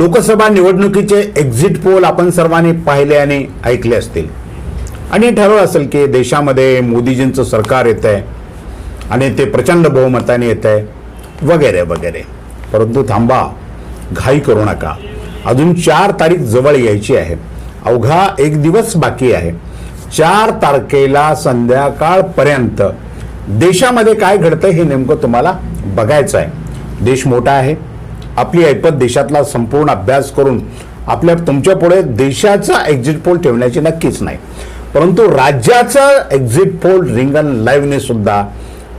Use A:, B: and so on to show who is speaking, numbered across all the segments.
A: लोकसभा निवडणुकीचे exit poll आपण सर्वांनी पाहिले आणि ऐकले असतील. आणि ठरवलं असेल की देशामध्ये मोदीजींचं सरकार येत आहे आणि ते प्रचंड बहुमताने येत आहे वगैरे वगैरे. परंतु थांबा घाई करू नका. अजून चार तारीख जवळ यायची आहे. अवघा एक दिवस बाकी आहे. चार तारखेला संध्याकाळपर्यंत देशामध्ये काय घडतं हे नेमकं तुम्हाला बघायचं आहे. देश मोठा आहे. आपली ऐपत देशातला संपूर्ण अभ्यास करून आपल्या तुमच्यापुढे देशाचा एक्झिट पोल ठेवण्याची नक्कीच नाही. परंतु राज्याचा एक्झिट पोल रिंगण लाईव्हने सुद्धा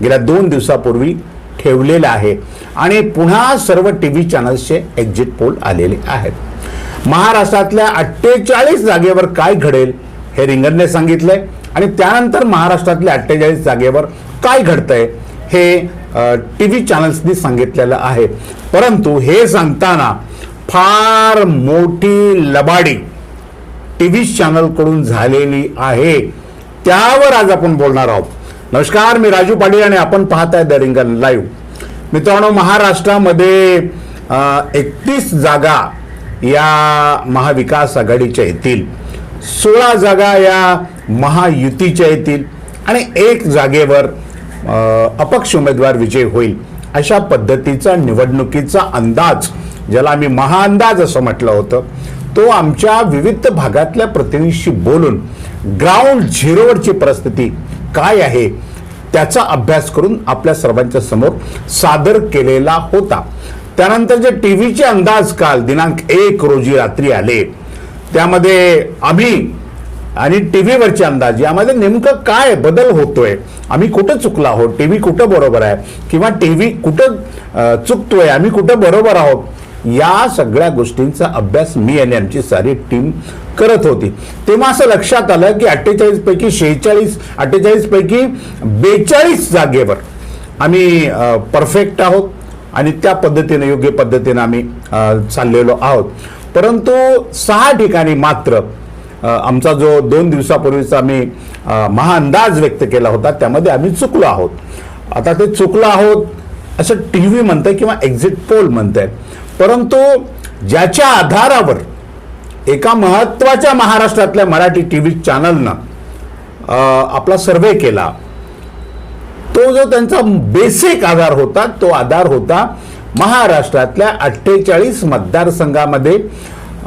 A: गेल्या दोन दिवसापूर्वी ठेवलेलं आहे. आणि पुन्हा सर्व टी व्ही चॅनल्सचे एक्झिट पोल आलेले आहेत. महाराष्ट्रातल्या अठ्ठेचाळीस जागेवर काय घडेल हे रिंगणने सांगितलंय. आणि त्यानंतर महाराष्ट्रातल्या अठ्ठेचाळीस जागेवर काय घडतंय हे टी व्ही चॅनल्सनी सांगितलेलं आहे. परंतु हे सांगताना फार मोठी लबाडी टी व्ही चॅनलकडून झालेली आहे. त्यावर आज आपण बोलणार आहोत. नमस्कार मी राजू पाटील आणि आपण पाहताय द रिंगण लाईव्ह. मित्रांनो महाराष्ट्रामध्ये एकतीस जागा या महाविकास आघाडीच्या येतील. सोळा जागा या महायुतीच्या येतील. आणि एक जागेवर अपक्ष उमेदवार विजय होईल अशा पद्धतीचा निवडणुकीचा अंदाज ज्याला आम्ही महाअंदाज असं म्हटलं होतं तो आमच्या विविध भागातल्या प्रतिनिधीशी बोलून ग्राउंड झिरोवरची परिस्थिती काय आहे त्याचा अभ्यास करून आपल्या सर्वांच्या समोर सादर केलेला होता. त्यानंतर जे टी व्हीचे अंदाज काल दिनांक एक रोजी रात्री आले त्यामध्ये आम्ही आणि टी व्हीवरचे अंदाज यामध्ये नेमकं काय बदल होतोय? आम्ही कुठं चुकलो आहोत? टी व्ही कुठं बरोबर आहे? किंवा टी व्ही कुठं चुकतोय? आम्ही कुठं बरोबर आहोत? या सगळ्या गोष्टींचा अभ्यास मी आणि आमची सारी टीम करत होती. तेव्हा असं लक्षात आलं की अठ्ठेचाळीसपैकी शेहेचाळीस अठ्ठेचाळीसपैकी बेचाळीस जागेवर आम्ही परफेक्ट आहोत आणि त्या पद्धतीने योग्य पद्धतीने आम्ही चाललेलो आहोत. परंतु सहा ठिकाणी मात्र आमचा जो दोन दिवसापूर्वीचा आम्ही महाअंदाज व्यक्त केला होता त्यामध्ये आम्ही चुकलो आहोत. आता ते चुकलो आहोत असं टी व्ही म्हणत आहे किंवा एक्झिट पोल म्हणत आहे परंतु ज्याच्या आधारावर एका महत्त्वाच्या महाराष्ट्रातल्या मराठी टी व्ही चॅनलनं आपला सर्वे केला तो जो त्यांचा बेसिक आधार होता तो आधार होता महाराष्ट्रातल्या अठ्ठेचाळीस मतदारसंघामध्ये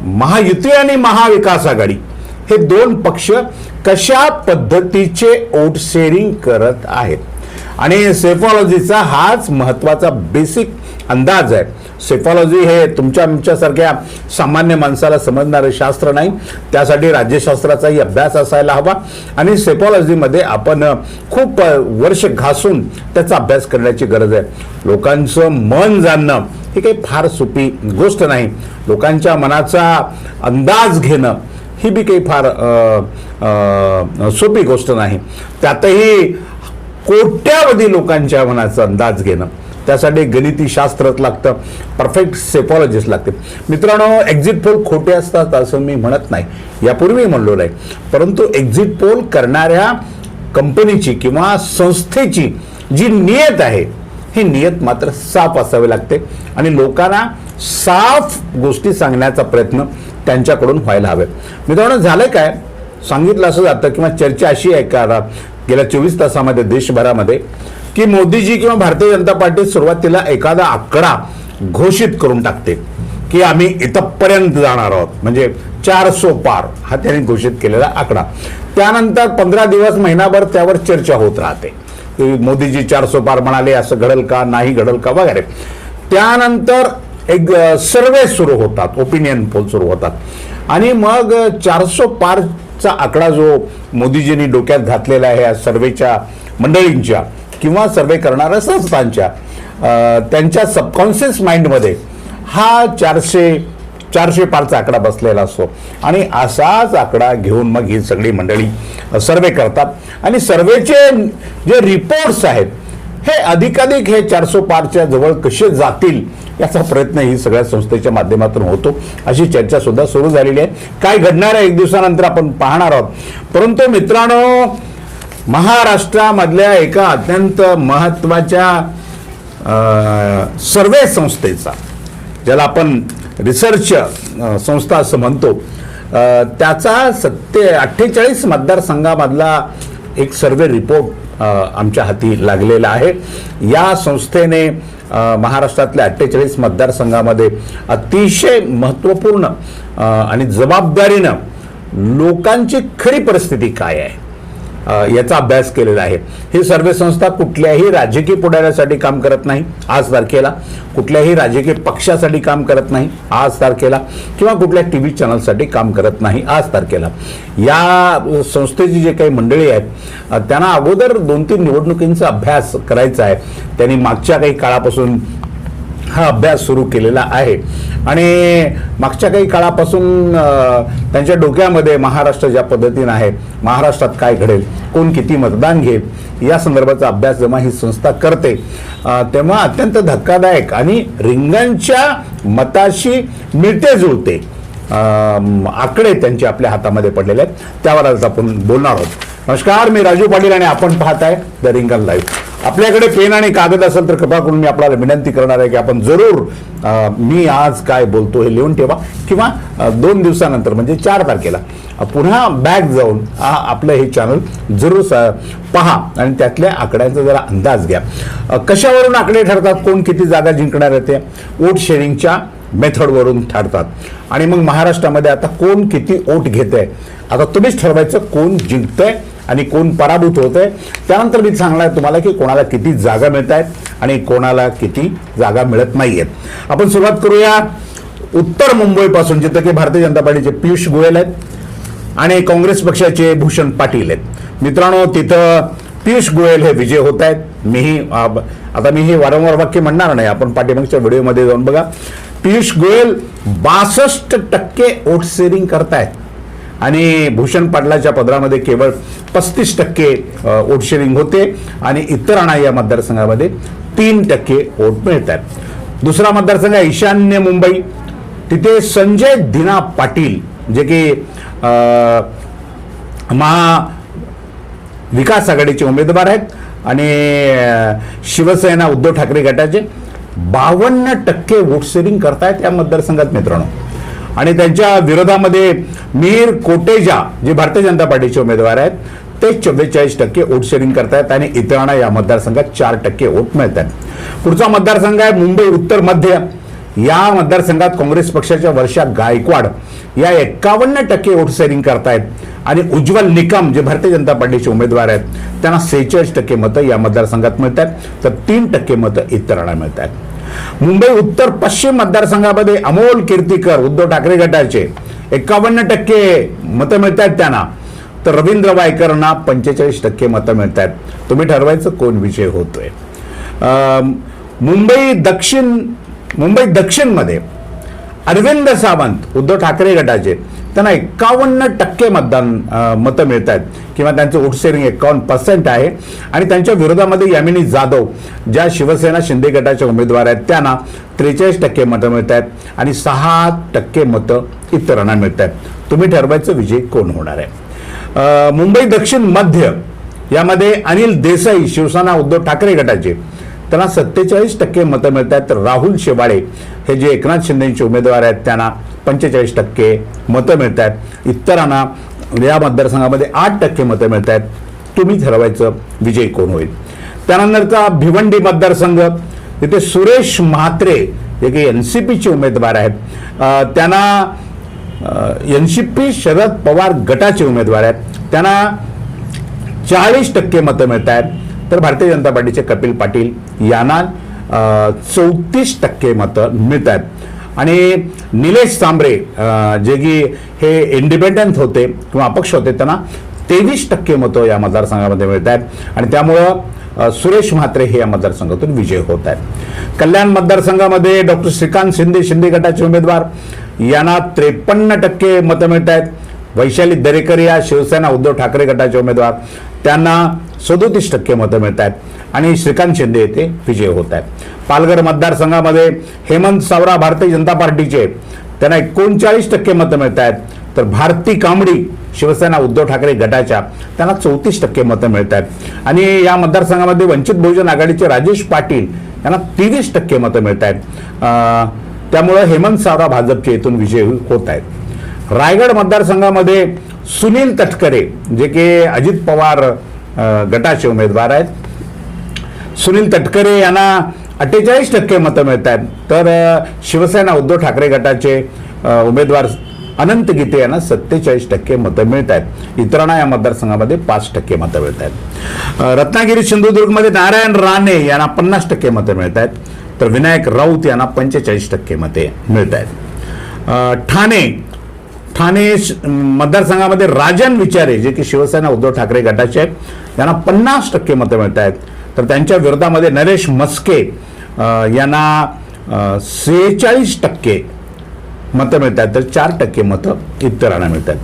A: महायुती आणि महाविकास आघाडी. हे दोन पक्ष कशा पद्धतीचे वोट शेअरिंग करत आहेत? आणि सेफॉलॉजीचा हाच महत्त्वाचा बेसिक अंदाज आहे. सेफॉलॉजी हे तुमच्या आमच्यासारख्या सामान्य माणसाला समजणारे शास्त्र नाही. त्यासाठी राज्यशास्त्राचाही अभ्यास असायला हवा. आणि सेफॉलॉजीमध्ये आपण खूप वर्ष घासून त्याचा अभ्यास करण्याची गरज आहे. लोकांचं मन जाणणं ही काही फार सोपी गोष्ट नाही. लोकांच्या मनाचा अंदाज घेणं ही बी काही फार सोपी गोष्ट नाही. त्यातही कोट्यावधी लोकांच्या मनाचा अंदाज घेणं. त्यासाठी गणिती शास्त्रच लागतं परफेक्ट सेफॉलॉजिस्ट लागते. मित्रांनो एक्झिट पोल खोटे असतात असं मी म्हणत नाही. यापूर्वी म्हणलो नाही परंतु एक्झिट पोल करणाऱ्या कंपनीची किंवा संस्थेची जी नियत आहे ही नियत मात्र साफ असावी लागते. आणि लोकांना साफ गोष्टी सांगण्याचा प्रयत्न त्यांच्याकडून व्हायला हवे मित्रांनो झालं काय? सांगितलं असं जातं किंवा चर्चा अशी आहे का गेल्या चोवीस तासामध्ये देशभरामध्ये की मोदीजी किंवा भारतीय जनता पार्टी सुरुवातीला एखादा आकडा घोषित करून टाकते की आम्ही इथपर्यंत जाणार आहोत. म्हणजे चारसो पार हा त्यांनी घोषित केलेला आकडा. त्यानंतर पंधरा दिवस महिनाभर त्यावर चर्चा होत राहते. मोदीजी मोदीजी चारसो पार म्हणाले असं घडल का नाही घडल का वगैरे. त्यानंतर एक सर्वे सुरू होतात ओपिनियन पोल सुरू होतात. आणि मग चारसो पारचा आकडा जो मोदीजींनी डोक्यात घातलेला आहे या सर्वेच्या मंडळींच्या किंवा सर्वे करणाऱ्या संस्थांच्या त्यांच्या सबकॉन्शियस माइंडमध्ये हा चारशे चारशे पारचा आकडा बसलेला असतो. आणि असाच आकडा घेऊन मग ही सगळी मंडळी सर्वे करतात. आणि सर्वेचे जे रिपोर्ट्स आहेत हे अधिकाधिक हे चारसो पारच्या जवळ कसे जातील याचा प्रयत्न ही सगळ्या संस्थेच्या माध्यमातून होतो. अशी चर्चा सुद्धा सुरू झालेली आहे. काय घडणार आहे? एक दिवसानंतर आपण पाहणार आहोत. परंतु मित्रांनो महाराष्ट्रामधल्या एका अत्यंत महत्त्वाच्या सर्वे संस्थेचा ज्याला आपण रिसर्च संस्था असं म्हणतो त्याचा सत्ते अठ्ठेचाळीस मतदारसंघामधला एक सर्वे रिपोर्ट आमच्या हाती लागलेला आहे. या संस्थेने महाराष्ट्रातल्या अठ्ठेचाळीस मतदारसंघामध्ये अतिशय महत्त्वपूर्ण आणि जबाबदारीनं लोकांची खरी परिस्थिती काय आहे? याचा अभ्यास केलेला आहे. ही सर्वे संस्था कुठल्याही राजकीय पुढाऱ्यासाठी काम करत नाही आज तारखेला. कुठल्याही राजकीय पक्षासाठी काम करत नाही आज तारखेला. किंवा कुठल्या टी व्ही चॅनलसाठी काम करत नाही आज तारखेला. या संस्थेची जे काही मंडळी आहेत त्यांना अगोदर दोन तीन निवडणुकींचा अभ्यास करायचा आहे. त्यांनी मागच्या काही काळापासून हा अभ्यास सुरू केलेला आहे. आणि मागच्या काही काळापासून त्यांच्या डोक्यामध्ये महाराष्ट्र ज्या पद्धतीनं आहे महाराष्ट्रात काय घडेल कोण किती मतदान घेईल या संदर्भाचा अभ्यास जेव्हा ही संस्था करते तेव्हा अत्यंत धक्कादायक आणि रिंगांच्या मताशी मिळते जुळते आकडे त्यांचे आपल्या हातामध्ये पडलेले आहेत. त्यावर आज आपण बोलणार आहोत. नमस्कार मी राजू पाटील आणि आपण पाहताय द रिंगण लाईव्ह. आपल्याकडे पेन आणि कागद असेल तर कृपा करून मी आपल्याला विनंती करणार आहे की आपण जरूर मी आज काय बोलतो हे लिहून ठेवा. किंवा दोन दिवसानंतर म्हणजे चार तारखेला पुन्हा बॅक जाऊन आपलं हे चॅनल जरूर पहा आणि त्यातल्या आकड्यांचा जरा अंदाज घ्या. कशावरून आकडे ठरतात? कोण किती जागा जिंकणार आहे ते? वोट शेअरिंगच्या मेथडवरून ठरतात. आणि मग महाराष्ट्रामध्ये आता कोण किती ओट घेत आहे आता तुम्हीच ठरवायचं कोण जिंकतंय आणि कोण पराभूत होत आहे त्यानंतर मी सांगणार तुम्हाला की कोणाला किती जागा मिळत आहेत आणि कोणाला किती जागा मिळत नाही आहेत आपण सुरुवात करूया. उत्तर मुंबईपासून जिथं की भारतीय जनता पार्टीचे पियुष गोयल आहेत आणि काँग्रेस पक्षाचे भूषण पाटील आहेत. मित्रांनो तिथं पियुष गोयल हे विजय होत आहेत मीही आता मी हे वारंवार वाक्य म्हणणार नाही. आपण पाठीमागच्या व्हिडिओमध्ये जाऊन बघा. पियुष गोयल बासष्ट टक्के वोट शेअरिंग करतायत. आणि भूषण पाटलाच्या पदरामध्ये केवळ पस्तीस टक्के वोट शेअरिंग होते आणि इतरांना या मतदारसंघामध्ये तीन टक्के वोट मिळतात. दुसरा मतदारसंघ आहे ईशान्य मुंबई. तिथे संजय दिना पाटील जे की महा विकास आघाडीचे उमेदवार आहेत आणि शिवसेना उद्धव ठाकरे गटाचे बावन्न टक्के वोट शेअरिंग करतायत या मतदारसंघात मित्रांनो. आणि त्यांच्या विरोधामध्ये मीर कोटेजा जे भारतीय जनता पार्टीचे उमेदवार आहेत ते चव्वेचाळीस टक्के वोट शेअरिंग करतायत आणि इतरांना या मतदारसंघात चार टक्के वोट मिळतात पुढचा मतदारसंघ आहे मुंबई उत्तर मध्य. या मतदारसंघात काँग्रेस पक्षाच्या वर्षा गायकवाड या एकावन्न टक्के वोट शेअरिंग करतायत. आणि उज्ज्वल निकम जे भारतीय जनता पार्टीचे उमेदवार आहेत त्यांना सेहेचाळीस टक्के मतं या मतदारसंघात मिळत आहेत तर तीन टक्के मतं इतरांना आहेत मुंबई उत्तर पश्चिम मतदारसंघामध्ये अमोल कीर्तीकर उद्धव ठाकरे गटाचे. एकावन्न टक्के मतं मिळतात त्यांना. तर रवींद्र वायकरांना पंचेचाळीस टक्के मतं मिळतात तुम्ही ठरवायचं कोण विजय होतोय. अं, मुंबई दक्षिण मुंबई दक्षिणमध्ये अरविंद सावंत उद्धव ठाकरे गटाचे. त्यांना एकावन्न टक्के मतदान मतं मिळत आहेत किंवा त्यांचं वोट शेअरिंग एकावन्न पर्सेंट आहे. आणि त्यांच्या विरोधामध्ये यामिनी जाधव ज्या शिवसेना शिंदे गटाच्या उमेदवार आहेत त्यांना त्रेचाळीस टक्के मतं मिळत आहेत आणि सहा टक्के मतं इतरांना मिळत आहेत तुम्ही ठरवायचं विजय कोण होणार आहे? मुंबई दक्षिण मध्य यामध्ये अनिल देसाई शिवसेना उद्धव ठाकरे गटाचे. त्यांना सत्तेचाळीस टक्के मतं मिळत आहेत तर राहुल शेवाळे हे जे एकनाथ शिंदेचे उमेदवार आहेत त्यांना पंचेचाळीस टक्के मतं मिळत आहेत इतरांना या मतदारसंघामध्ये आठ टक्के मतं मिळत आहेत तुम्ही ठरवायचं विजय कोण होईल. त्यानंतरचा भिवंडी मतदारसंघ. तिथे सुरेश म्हात्रे जे काही एन सी पीचे उमेदवार आहेत. त्यांना N C P Sharad Pawar गटाचे उमेदवार आहेत. त्यांना चाळीस टक्के मतं मिळत आहेत तर भारतीय जनता पार्टीचे कपिल पाटील यांना चौतीस टक्के मतं मिळत आहेत आणि निलेश सांबरे जे की हे इंडिपेंडंट होते किंवा अपक्ष होते त्यांना तेवीस टक्के मतं या मतदारसंघामध्ये मिळत आहेत आणि त्यामुळं सुरेश म्हात्रे हे या मतदारसंघातून विजय होत आहेत. कल्याण मतदारसंघामध्ये डॉक्टर श्रीकांत शिंदे शिंदे गटाचे उमेदवार यांना त्रेपन्न टक्के मतं मिळत आहेत वैशाली दरेकर या शिवसेना उद्धव ठाकरे गटाचे उमेदवार त्यांना सदोतीस टक्के मतं मिळत आहेत आणि श्रीकांत शिंदे येथे विजय होत आहेत पालघर मतदारसंघामध्ये हेमंत सावरा भारतीय जनता पार्टीचे त्यांना एकोणचाळीस टक्के मतं मिळत आहेत तर भारती कांबडी शिवसेना उद्धव ठाकरे गटाच्या त्यांना चौतीस टक्के मतं मिळत आहेत आणि या मतदारसंघामध्ये वंचित बहुजन आघाडीचे राजेश पाटील यांना तेवीस टक्के मतं मिळत आहेत त्यामुळं हेमंत सावरा भाजपचे इथून विजय होत आहेत रायगड मतदारसंघामध्ये सुनील तटकरे जे की अजित पवार गटाचे उमेदवार आहेत. सुनील तटकरे यांना अठ्ठेचाळीस टक्के मतं मिळत आहेत. तर शिवसेना उद्धव ठाकरे गटाचे उमेदवार अनंत गीते यांना सत्तेचाळीस टक्के मतं मिळत आहेत. इतरांना या मतदारसंघामध्ये पाच टक्के मतं मिळत आहेत. रत्नागिरी सिंधुदुर्गमध्ये नारायण राणे यांना पन्नास टक्के मतं मिळत आहेत. तर विनायक राऊत यांना पंचेचाळीस टक्के मते मिळत आहेत. ठाणे ठाणे श- मतदारसंघामध्ये राजन विचारे जे की शिवसेना उद्धव ठाकरे गटाचे आहेत यांना पन्नास टक्के मतं मिळत आहेत. तर त्यांच्या विरोधामध्ये नरेश मस्के यांना सेहेचाळीस टक्के मतं मिळत आहेत. तर चार टक्के मतं इतरांना मिळत आहेत.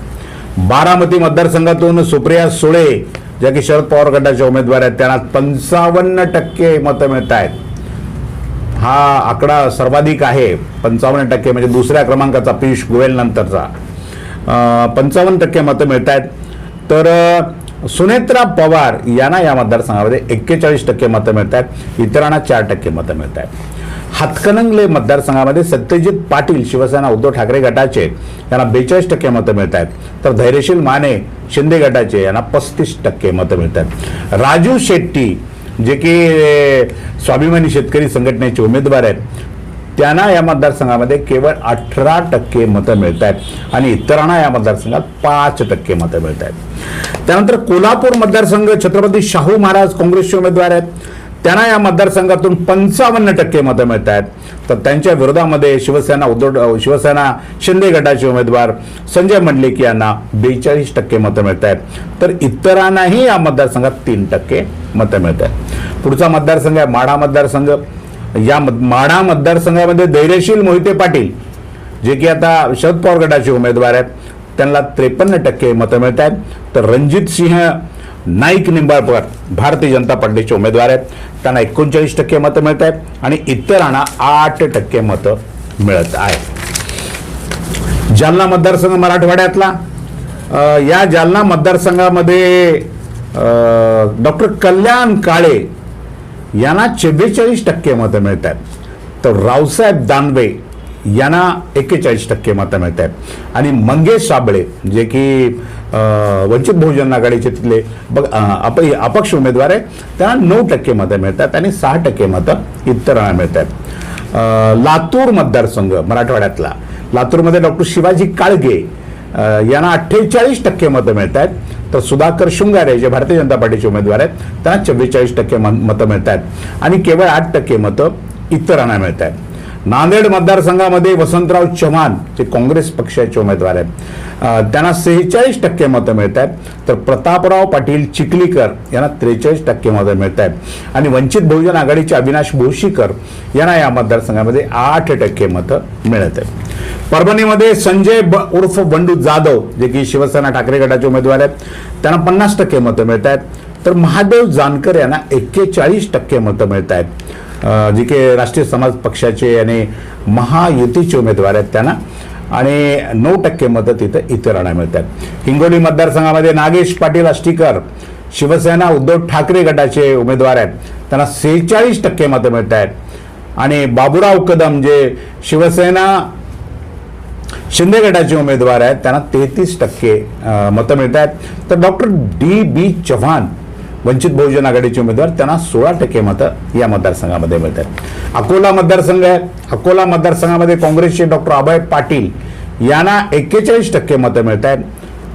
A: बारामती मतदारसंघातून सुप्रिया सुळे ज्या की शरद पवार गटाच्या उमेदवार आहेत त्यांना पंचावन्न टक्के मतं मिळत आहेत. हा आकडा सर्वाधिक आहे. पंचावन्न टक्के म्हणजे दुसऱ्या क्रमांकाचा पियुष गोयल नंतरचा. पंचावन्न टक्के मतं मिळत आहेत तर सुनेत्रा पवार यांना या मतदारसंघामध्ये एक्केचाळीस टक्के मतं मिळत आहेत इतरांना चार टक्के मतं मिळत आहेत हातकणंगले मतदारसंघामध्ये सत्यजित पाटील शिवसेना उद्धव ठाकरे गटाचे यांना बेचाळीस टक्के मतं मिळत आहेत तर धैर्यशील माने शिंदे गटाचे यांना पस्तीस टक्के मतं मिळत आहेत राजू शेट्टी जे की स्वाभिमानी शेतकरी संघटनेचे उमेदवार आहेत त्यांना या मतदारसंघामध्ये केवळ अठरा टक्के मतं मिळत आहेत आणि इतरांना या मतदारसंघात पाच टक्के मतं मिळत आहेत त्यानंतर कोल्हापूर मतदारसंघ छत्रपती शाहू महाराज काँग्रेसचे उमेदवार आहेत. त्यांना या मतदारसंघातून पंचावन्न टक्के मतं मिळत आहेत तर त्यांच्या विरोधामध्ये शिवसेना उद्धव शिवसेना शिंदे गटाचे उमेदवार संजय मंडलिक यांना बेचाळीस टक्के मतं मिळत आहेत तर इतरांनाही या मतदारसंघात तीन टक्के मतं मिळत आहेत पुढचा मतदारसंघ आहे माढा मतदारसंघ. या मत- माढा मतदारसंघामध्ये धैर्यशील मोहिते पाटील जे की आता शरद पवार गटाचे उमेदवार आहेत त्यांना त्रेपन्न टक्के मतं मिळत आहेत. तर रणजित सिंह नाईक निंबाळकर भारतीय जनता पार्टीचे उमेदवार आहेत. त्यांना एकोणचाळीस टक्के मतं मिळत आहेत आणि इतरांना आठ टक्के मतं मिळत आहेत. जालना मतदारसंघ मराठवाड्यातला या जालना मतदारसंघामध्ये डॉक्टर कल्याण काळे यांना चव्वेचाळीस टक्के मतं मिळत आहेत तर रावसाहेब दानवे यांना एक्केचाळीस टक्के मतं मिळत आहेत आणि मंगेश साबळे जे की वंचित बहुजन आघाडीचे तिथले बघ अप अपक्ष उमेदवार आहे त्यांना नऊ टक्के मतं मिळतात आणि सहा टक्के मतं इतरांना मिळत आहेत लातूर मतदारसंघ मराठवाड्यातला. लातूरमध्ये डॉक्टर शिवाजी काळगे यांना अठ्ठेचाळीस टक्के मतं मिळत आहेत तर सुधाकर शृंगारे जे भारतीय जनता पार्टीचे उमेदवार आहेत त्यांना चव्वेचाळीस टक्के मतं मिळत आहेत आणि केवळ आठ टक्के मतं इतरांना मिळत आहेत नांदेड मतदारसंघामध्ये वसंतराव चव्हाण जे काँग्रेस पक्षाचे उमेदवार आहेत त्यांना सेहेचाळीस टक्के मतं मिळत आहेत तर प्रतापराव पाटील चिखलीकर यांना त्रेचाळीस टक्के मतं मिळत आहेत आणि वंचित बहुजन आघाडीचे अविनाश भोशीकर यांना या मतदारसंघामध्ये आठ टक्के मतं मिळत आहेत परभणीमध्ये संजय ब उर्फ बंडू जाधव जे की शिवसेना ठाकरे गटाचे उमेदवार आहेत त्यांना पन्नास टक्के मतं मिळत आहेत तर महादेव जानकर यांना एक्केचाळीस टक्के मतं मिळत आहेत जे के राष्ट्रीय समाज पक्षाचे आणि महायुतीचे उमेदवार आहेत त्यांना. आणि नऊ टक्के मतं तिथं इतरांना मिळतात. हिंगोली मतदारसंघामध्ये नागेश पाटील आष्टीकर शिवसेना उद्धव ठाकरे गटाचे उमेदवार आहेत. त्यांना सेहेचाळीस टक्के मतं मिळत आहेत. आणि बाबुराव कदम जे शिवसेना शिंदे गटाचे उमेदवार आहेत त्यांना तेहतीस टक्के मतं मिळत आहेत. तर doctor D B Chavan Vanchit Bahujan आघाडीचे उमेदवार त्यांना सोळा टक्के मतं या मतदारसंघामध्ये मिळत आहेत अकोला मतदारसंघ आहे. अकोला मतदारसंघामध्ये काँग्रेसचे डॉक्टर अभय पाटील यांना एक्केचाळीस टक्के मतं मिळत आहेत.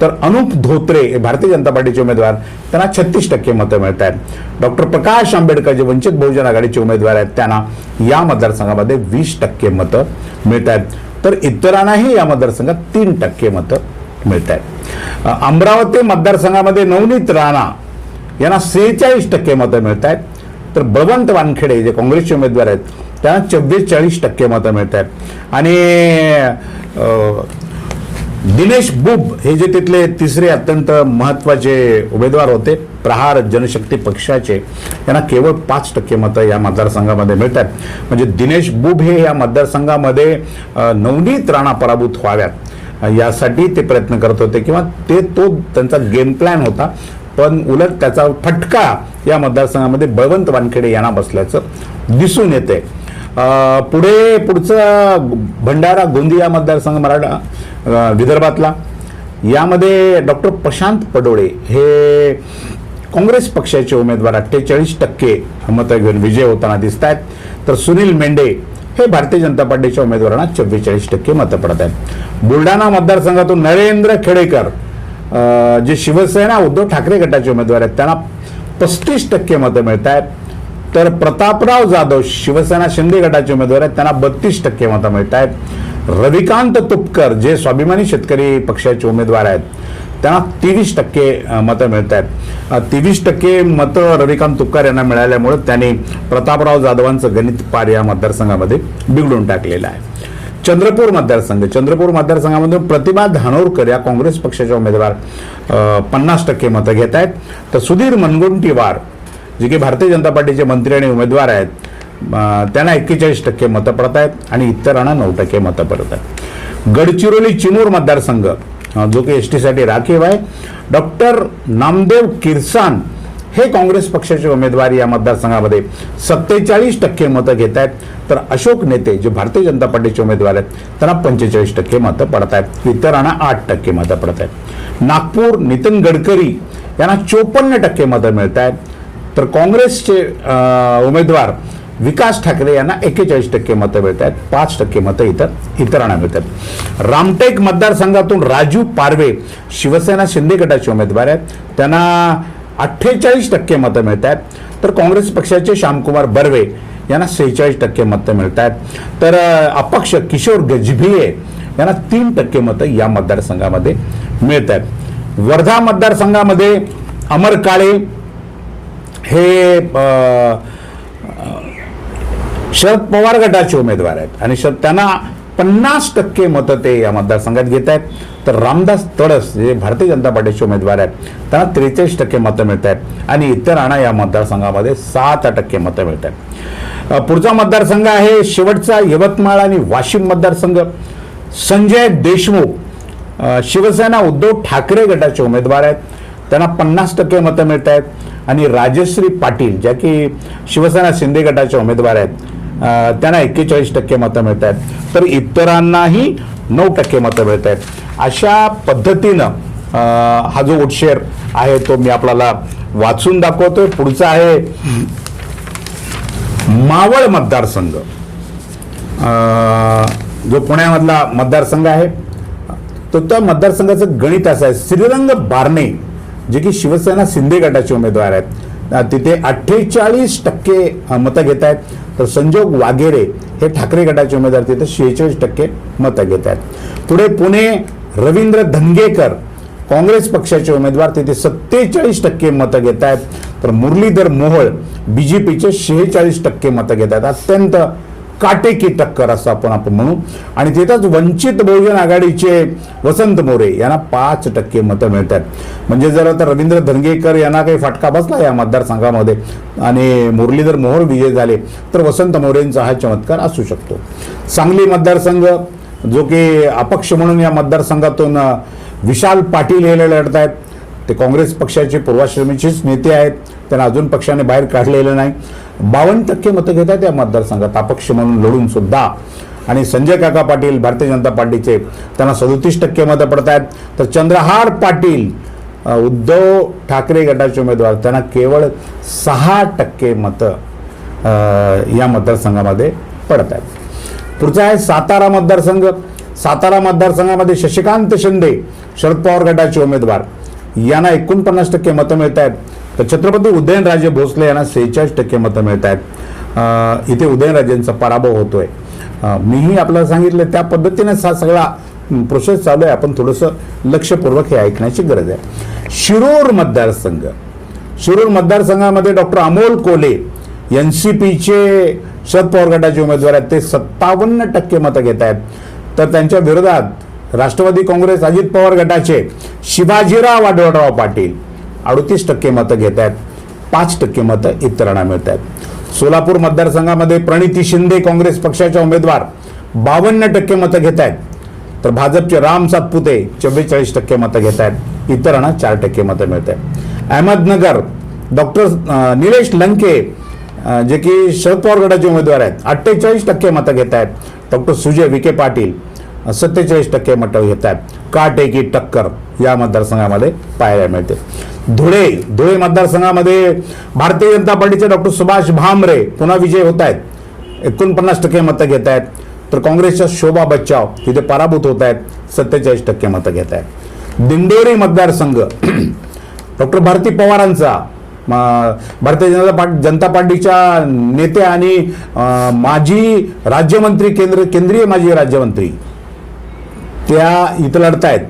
A: तर अनुप धोत्रे हे भारतीय जनता पार्टीचे उमेदवार त्यांना छत्तीस टक्के मतं मिळत आहेत. डॉक्टर प्रकाश आंबेडकर जे वंचित बहुजन आघाडीचे उमेदवार आहेत त्यांना या मतदारसंघामध्ये वीस टक्के मतं मिळत आहेत. तर इतरांनाही या मतदारसंघात तीन टक्के मतं मिळत आहेत. अमरावती मतदारसंघामध्ये नवनीत राणा यांना सेहेचाळीस टक्के मतं मिळत आहेत तर बळवंत वानखेडे जे काँग्रेसचे उमेदवार आहेत त्यांना चव्वेचाळीस टक्के मतं मिळत आहेत आणि दिनेश बुब हे जे तिथले तिसरे अत्यंत महत्त्वाचे उमेदवार होते प्रहार जनशक्ती पक्षाचे यांना केवळ पाच टक्के मतं या मतदारसंघामध्ये मिळत आहेत म्हणजे दिनेश बुब हे या मतदारसंघामध्ये नवनीत राणा पराभूत व्हाव्यात. यासाठी ते प्रयत्न करत होते किंवा ते तो त्यांचा गेम प्लॅन होता. पण उलट त्याचा फटका या मतदारसंघामध्ये बळवंत वानखेडे यांना बसल्याचं दिसून येते पुढे पुढचं भंडारा गोंदिया मतदारसंघ मराठा विदर्भातला. यामध्ये डॉक्टर प्रशांत पडोळे हे काँग्रेस पक्षाचे उमेदवार अठ्ठेचाळीस टक्के मतं घेऊन विजय होताना दिसत आहेत तर सुनील मेंढे हे भारतीय जनता पार्टीच्या उमेदवारांना चव्वेचाळीस टक्के मतं पडत आहेत बुलढाणा मतदारसंघातून नरेंद्र खेडेकर जे शिवसेना उद्धव ठाकरे गटाचे उमेदवार आहेत त्यांना पस्तीस टक्के मतं मिळत आहेत. तर प्रतापराव जाधव शिवसेना शिंदे गटाचे उमेदवार आहेत त्यांना बत्तीस टक्के मतं मिळत आहेत. रविकांत तुपकर जे स्वाभिमानी शेतकरी पक्षाचे उमेदवार आहेत त्यांना तेवीस टक्के मतं मिळत आहेत. तेवीस टक्के मतं रविकांत तुपकर यांना मिळाल्यामुळे त्यांनी प्रतापराव जाधवांचं गणित पार या मतदारसंघामध्ये बिघडून टाकलेलं आहे. चंद्रपूर मतदारसंघ. चंद्रपूर मतदारसंघामधून प्रतिभा धानोरकर या काँग्रेस पक्षाचे उमेदवार पन्नास टक्के मतं घेत आहेत. तर सुधीर मनगुंटीवार जे की भारतीय जनता पार्टीचे मंत्री आणि उमेदवार आहेत त्यांना एक्केचाळीस टक्के मतं पडत आहेत आणि इतरांना नऊ टक्के मतं पडत आहेत. गडचिरोली चिमूर मतदारसंघ जो की एस टीसाठी राखीव आहे. डॉक्टर नामदेव किरसान हे काँग्रेस पक्षाचे उमेदवार या मतदारसंघामध्ये सत्तेचाळीस टक्के मतं घेत आहेत. तर अशोक नेते जे भारतीय जनता पार्टीचे उमेदवार आहेत त्यांना पंचेचाळीस टक्के मतं पडत आहेत. इतरांना आठ टक्के मतं पडत आहेत. नागपूर नितीन गडकरी यांना चोपन्न टक्के मतं मिळत आहेत. तर काँग्रेसचे उमेदवार विकास ठाकरे यांना एक्केचाळीस टक्के मतं मिळत आहेत. पाच टक्के मतं इतर इतरांना मिळतात रामटेक मतदारसंघातून राजू पारवे शिवसेना शिंदे गटाचे उमेदवार आहेत. त्यांना अठ्ठेचाळीस टक्के मतं मिळत आहेत तर काँग्रेस पक्षाचे श्यामकुमार बर्वे यांना सेहेचाळीस टक्के मतं मिळत आहेत तर अपक्ष किशोर गजभिये यांना तीन टक्के मतं या मतदारसंघामध्ये मिळत आहेत वर्धा मतदारसंघामध्ये अमर काळे हे शरद पवार गटाचे उमेदवार आहेत. आणि शरद त्यांना पन्नास टक्के मतं ते या मतदारसंघात घेत आहेत तर रामदास तडस जे भारतीय जनता पार्टीचे उमेदवार आहेत. त्यांना त्रेचाळीस टक्के मतं मिळत आहेत आणि इतरांना या मतदारसंघामध्ये सात टक्के मतं मिळत आहेत पुढचा मतदारसंघ आहे शेवटचा यवतमाळ आणि वाशिम मतदारसंघ. संजय देशमुख शिवसेना उद्धव ठाकरे गटाचे उमेदवार आहेत. त्यांना पन्नास टक्के मतं मिळत आहेत आणि राजश्री पाटील ज्या की शिवसेना शिंदे गटाचे उमेदवार आहेत त्यांना एक्केचाळीस टक्के मतं मिळत आहेत तर इतरांनाही नऊ टक्के मतं मिळत आहेत अशा पद्धतीनं हा जो वोटशेअर आहे तो मी आपल्याला वाचून दाखवतोय. पुढचा आहे मावळ मतदारसंघ. जो पुण्यामधला मतदारसंघ आहे तो त्या मतदारसंघाचं गणित असं आहे. श्रीरंग बारणे जे की शिवसेना शिंदे गटाचे उमेदवार आहेत तिथे अठ्ठेचाळीस टक्के मतं घेत आहेत तर संजोग वाघेरे हे ठाकरे गटाचे उमेदवार तिथे शेहेचाळीस टक्के मतं घेत आहेत. पुढे पुणे रवींद्र धनगेकर काँग्रेस पक्षाचे उमेदवार तिथे सत्तेचाळीस टक्के मतं घेत आहेत. तर मुरलीधर मोहोळ बीजेपीचे शेहेचाळीस टक्के मतं घेत आहेत. अत्यंत काटेकी टक्कर असं आपण आपण म्हणू. आणि तिथंच वंचित बहुजन आघाडीचे वसंत मोरे यांना पाच टक्के मतं मिळतात. म्हणजे जर आता रवींद्र धनगेकर यांना काही फटका बसला या मतदारसंघामध्ये आणि मुरलीधर मोहर विजय झाले तर वसंत मोरेंचा हा चमत्कार असू शकतो. सांगली मतदारसंघ जो की अपक्ष म्हणून या मतदारसंघातून विशाल पाटील हे लढत आहेत ते काँग्रेस पक्षाचे पूर्वाश्रमीचेच नेते आहेत. त्यांना अजून पक्षाने बाहेर काढलेलं नाही. बावन्न टक्के मतं घेत आहेत या मतदारसंघात अपक्ष म्हणून लढून सुद्धा. आणि संजय काका पाटील भारतीय जनता पार्टीचे त्यांना सदोतीस टक्के मतं पडत आहेत. तर चंद्रहार पाटील उद्धव ठाकरे गटाचे उमेदवार त्यांना केवळ सहा टक्के मतं या मतदारसंघामध्ये पडत आहेत. पुढचा आहे सातारा मतदारसंघ. सातारा मतदारसंघामध्ये शशिकांत शिंदे शरद पवार गटाचे उमेदवार. यांना एकोणपन्नास टक्के मतं मिळत आहेत. तर छत्रपती उदयनराजे भोसले यांना सेहेचाळीस टक्के मतं मिळत आहेत इथे उदयनराजेंचा पराभव होतोय. मीही आपल्याला सांगितलं त्या पद्धतीने हा सगळा प्रोसेस चालू आहे. आपण थोडंसं लक्षपूर्वक हे ऐकण्याची गरज आहे. शिरूर मतदारसंघ. शिरूर मतदारसंघामध्ये doctor Amol Kole N C पीचे शरद पवार गटाचे उमेदवार आहेत. ते सत्तावन्न टक्के मतं घेत आहेत तर त्यांच्या विरोधात राष्ट्रवादी काँग्रेस अजित पवार गटाचे शिवाजीराव आढळराव पाटील अडतीस टक्के मतं घेत आहेत. पाच टक्के मतं इतरांना मिळत आहेत. सोलापूर मतदारसंघामध्ये प्रणिती शिंदे काँग्रेस पक्षाच्या उमेदवार बावन्न टक्के मतं घेत आहेत. तर भाजपचे राम सातपुते चव्वेचाळीस टक्के मतं घेत आहेत. इतरांना चार टक्के मतं मिळत आहेत. अहमदनगर डॉक्टर निलेश लंके जे की शरद पवार गटाचे उमेदवार आहेत अठ्ठेचाळीस टक्के मतं घेत आहेत. डॉक्टर सुजय विखे पाटील सत्तेचाळीस टक्के मतं घेत आहेत. काटेकी टक्कर या मतदारसंघामध्ये पाहायला मिळते. धुळे धुळे मतदारसंघामध्ये भारतीय जनता पार्टीचे डॉक्टर सुभाष भामरे पुन्हा विजय होत आहेत. एकोणपन्नास टक्के मतं घेत आहेत. तर काँग्रेसच्या शोभा बच्चाव तिथे पराभूत होत आहेत. सत्तेचाळीस टक्के मतं घेत आहेत. दिंडोरी मतदारसंघ डॉक्टर भारती पवारांचा भारतीय जनता पार्टी जनता पार्टीच्या नेत्या आणि माजी राज्यमंत्री केंद्र केंद्रीय माजी राज्यमंत्री त्या इथं लढतायत.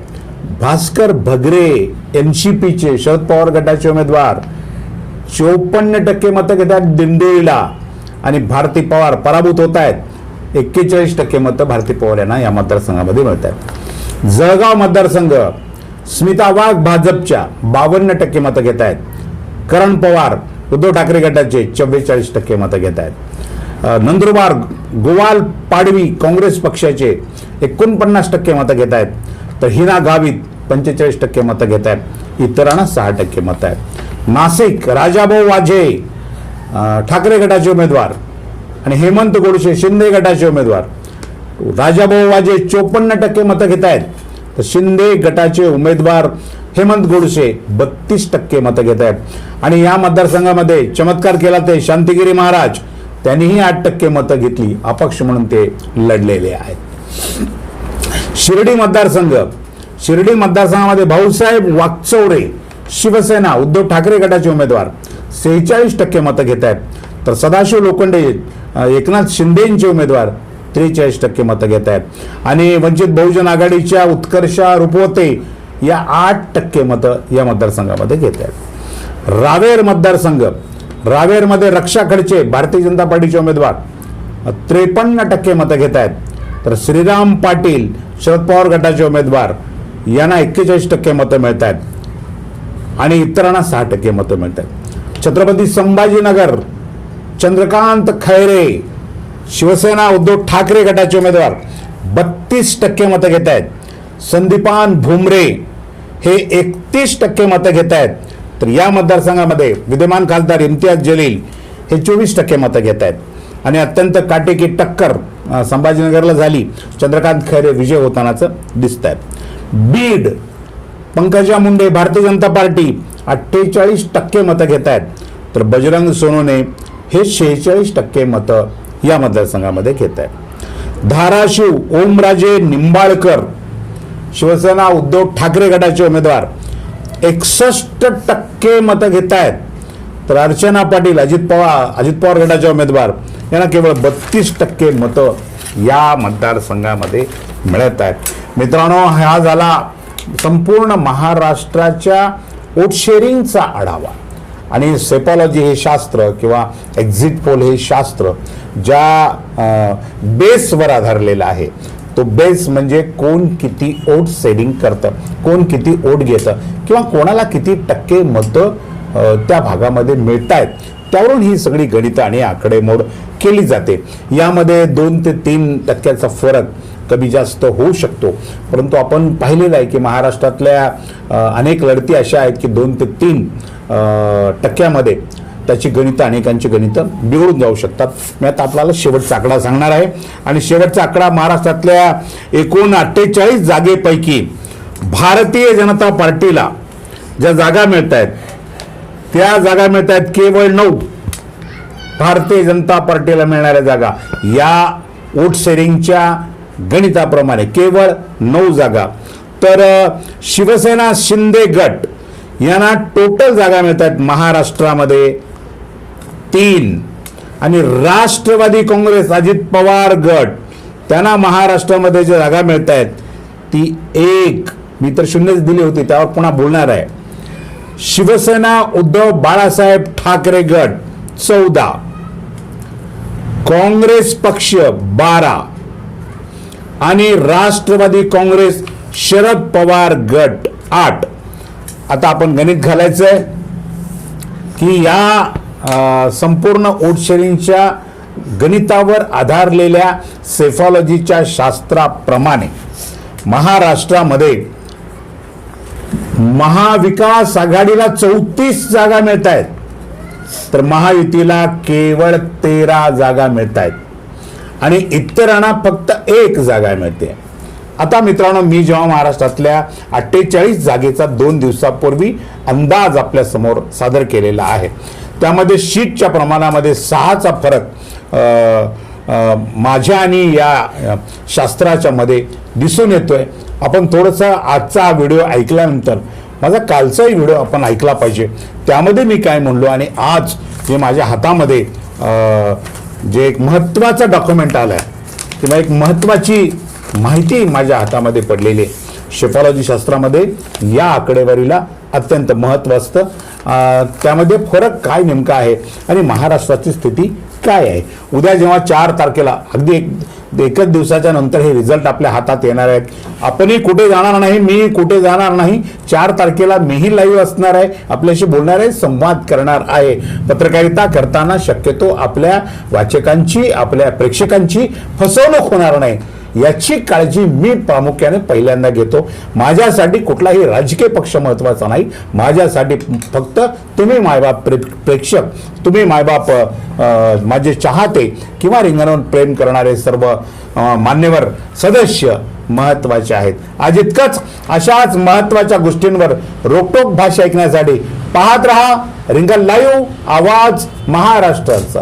A: भास्कर भगरे एन सी पीचे शरद पवार गटाचे उमेदवार. चोपन्न टक्के मतं घेतात दिंडेळीला आणि भारती पवार पराभूत होत आहेत एक्केचाळीस टक्के मतं भारती पवार यांना या मतदारसंघामध्ये मिळत आहेत जळगाव मतदारसंघ स्मिता वाघ भाजपच्या बावन्न टक्के मतं घेत आहेत करण पवार उद्धव ठाकरे गटाचे चव्वेचाळीस टक्के मतं घेत आहेत नंदुरबार गोवाल पाडवी काँग्रेस पक्षाचे एकोणपन्नास टक्के मतं घेत आहेत तर हिना गावित पंचेचाळीस टक्के मतं घेत आहेत. इतरांना सहा टक्के मतं आहेत. नाशिक राजाभाऊ वाझे ठाकरे गटाचे उमेदवार आणि हेमंत गोडसे शिंदे गटाचे उमेदवार. राजाभाऊ वाजे चोपन्न टक्के मतं घेत आहेत. तर शिंदे गटाचे उमेदवार हेमंत गोडसे बत्तीस टक्के मतं घेत आहेत. आणि या मतदारसंघामध्ये चमत्कार केला ते शांतिगिरी महाराज. त्यांनीही आठ टक्के मतं घेतली. अपक्ष म्हणून ते लढलेले आहेत. शिर्डी मतदारसंघ. शिर्डी मतदारसंघामध्ये भाऊसाहेब वाकचौरे शिवसेना उद्धव ठाकरे गटाचे उमेदवार. सेहेचाळीस टक्के मतं घेत आहेत. तर सदाशिव लोखंडे एकनाथ शिंदेंचे उमेदवार त्रेचाळीस टक्के मतं घेत आहेत. आणि वंचित बहुजन आघाडीच्या उत्कर्षा रुपवते या आठ टक्के मतं या मतदारसंघामध्ये घेत आहेत. रावेर मतदारसंघ. रावेरमध्ये रक्षा खडचे भारतीय जनता पार्टीचे उमेदवार त्रेपन्न टक्के मतं घेत आहेत. तर श्रीराम पाटील शरद पवार गटाचे उमेदवार यांना एक्केचाळीस टक्के मतं मिळत आहेत आणि इतरांना सहा टक्के मतं मिळत आहेत छत्रपती संभाजीनगर चंद्रकांत खैरे शिवसेना उद्धव ठाकरे गटाचे उमेदवार बत्तीस टक्के मतं घेत आहेत संदीपान भुमरे हे एकतीस टक्के मतं घेत आहेत तर या मतदारसंघामध्ये विद्यमान खासदार इम्तियाज जलील हे चोवीस टक्के मतं घेत आहेत आणि अत्यंत काटेकी टक्कर संभाजीनगरला झाली. चंद्रकांत खैरे विजय होतानाचं दिसत आहेत बीड पंकजा मुंडे भारतीय जनता पार्टी अठ्ठेचाळीस टक्के मतं घेत आहेत तर बजरंग सोनोने हे शेहेचाळीस टक्के मतं या मतदारसंघामध्ये घेत आहेत धाराशिव ओमराजे निंबाळकर शिवसेना उद्धव ठाकरे गटाचे उमेदवार एकसष्ट टक्के मतं घेत आहेत तर अर्चना पाटील अजित पवार अजित पवार गटाचे उमेदवार यांना केवळ बत्तीस टक्के मतं या मतदारसंघामध्ये मिळत आहेत. मित्रांनो हा झाला संपूर्ण महाराष्ट्राच्या वोट शेअरिंगचा आढावा. आणि सेपॉलॉजी हे शास्त्र किंवा एक्झिट पोल हे शास्त्र ज्या बेसवर आधारलेलं आहे तो बेस म्हणजे कोण किती ओट सेलिंग करतं कोण किती ओट घेतं किंवा कोणाला किती टक्के मतं त्या भागामध्ये मिळत आहेत त्यावरून ही सगळी गणितं आणि आकडेमोड केली जाते. यामध्ये दोन ते तीन टक्क्याचा फरक कमी जास्त होऊ शकतो. परंतु आपण पाहिलेलं आहे की महाराष्ट्रातल्या अनेक लढती अशा आहेत की दोन ते तीन टक्क्यामध्ये त्याची गणितं अनेकांची गणितं बिघडून जाऊ शकतात. मी आता आपल्याला शेवटचा आकडा सांगणार आहे. आणि शेवटचा आकडा महाराष्ट्रातल्या एकूण अठ्ठेचाळीस जागेपैकी भारतीय जनता पार्टीला ज्या जागा मिळत आहेत त्या जागा मिळत आहेत केवळ नऊ. भारतीय जनता पार्टीला मिळणाऱ्या जागा. या वोट शेअरिंगच्या गणिताप्रमाणे केवळ नऊ जागा. तर शिवसेना शिंदे गट यांना टोटल जागा मिळतात महाराष्ट्रामध्ये तीन. आणि राष्ट्रवादी काँग्रेस अजित पवार गट त्यांना महाराष्ट्रामध्ये ज्या जागा मिळत आहेत ती एक. मी तर शून्यच दिली होती त्यावर पुन्हा बोलणार आहे. शिवसेना उद्धव बाळासाहेब ठाकरे गट चौदा. काँग्रेस पक्ष बारा. आणि राष्ट्रवादी काँग्रेस शरद पवार गट आठ. आता आपण गणित घालायचंय की या संपूर्ण वोट शेअरिंगच्या गणितावर आधारलेल्या सेफॉलॉजीच्या शास्त्राप्रमाणे महाराष्ट्रामध्ये महाविकास आघाडीला चौतीस जागा मिळत आहेत तर महायुतीला केवळ तेरा जागा मिळत आहेत आणि इतरांना फक्त एक जागा मिळते. आता मित्रांनो मी जेव्हा महाराष्ट्रातल्या अठ्ठेचाळीस जागेचा दोन दिवसापूर्वी अंदाज आपल्यासमोर सादर केलेला आहे. त्यामध्ये शीटच्या प्रमाणामध्ये सहाचा फरक माझ्या आणि या शास्त्राच्या मध्ये दिसून येतोय. आपण थोडंसं आजचा हा व्हिडिओ ऐकल्यानंतर माझा कालचाही व्हिडिओ आपण ऐकला पाहिजे. त्यामध्ये मी काय म्हणलो आणि आज जे माझ्या हातामध्ये जे एक महत्त्वाचं डॉक्युमेंट आलं आहे किंवा एक महत्त्वाची माहिती माझ्या हातामध्ये पडलेली आहे. शेफॉलॉजी शास्त्रामध्ये या आकडेवारीला अत्यंत महत्त्व असतं. त्यामध्ये फरक काय नेमका आहे आणि महाराष्ट्राची स्थिती काय आहे? उद्या जेव्हा चार तारखेला अगदी एक एकच दिवसाच्या नंतर हे रिझल्ट आपल्या हातात येणार आहेत. आपणही कुठे जाणार नाही मी कुठे जाणार नाही चार तारखेला मीही लाईव्ह असणार आहे. आपल्याशी बोलणार आहे संवाद करणार आहे. पत्रकारिता करताना शक्यतो आपल्या वाचकांची आपल्या प्रेक्षकांची फसवणूक होणार नाही. याची काळजी मी प्रामुख्याने पहिल्यांदा घेतो. माझ्यासाठी कुठलाही राजकीय पक्ष महत्त्वाचा नाही. माझ्यासाठी फक्त तुम्ही मायबाप प्रे प्रेक्षक तुम्ही मायबाप माझे चाहते किंवा रिंगणावर प्रेम करणारे सर्व मान्यवर सदस्य महत्त्वाचे आहेत. आज इतकंच. अशाच महत्त्वाच्या गोष्टींवर रोकटोक भाषा ऐकण्यासाठी पाहत रहा रिंगण लाईव्ह आवाज महाराष्ट्राचा.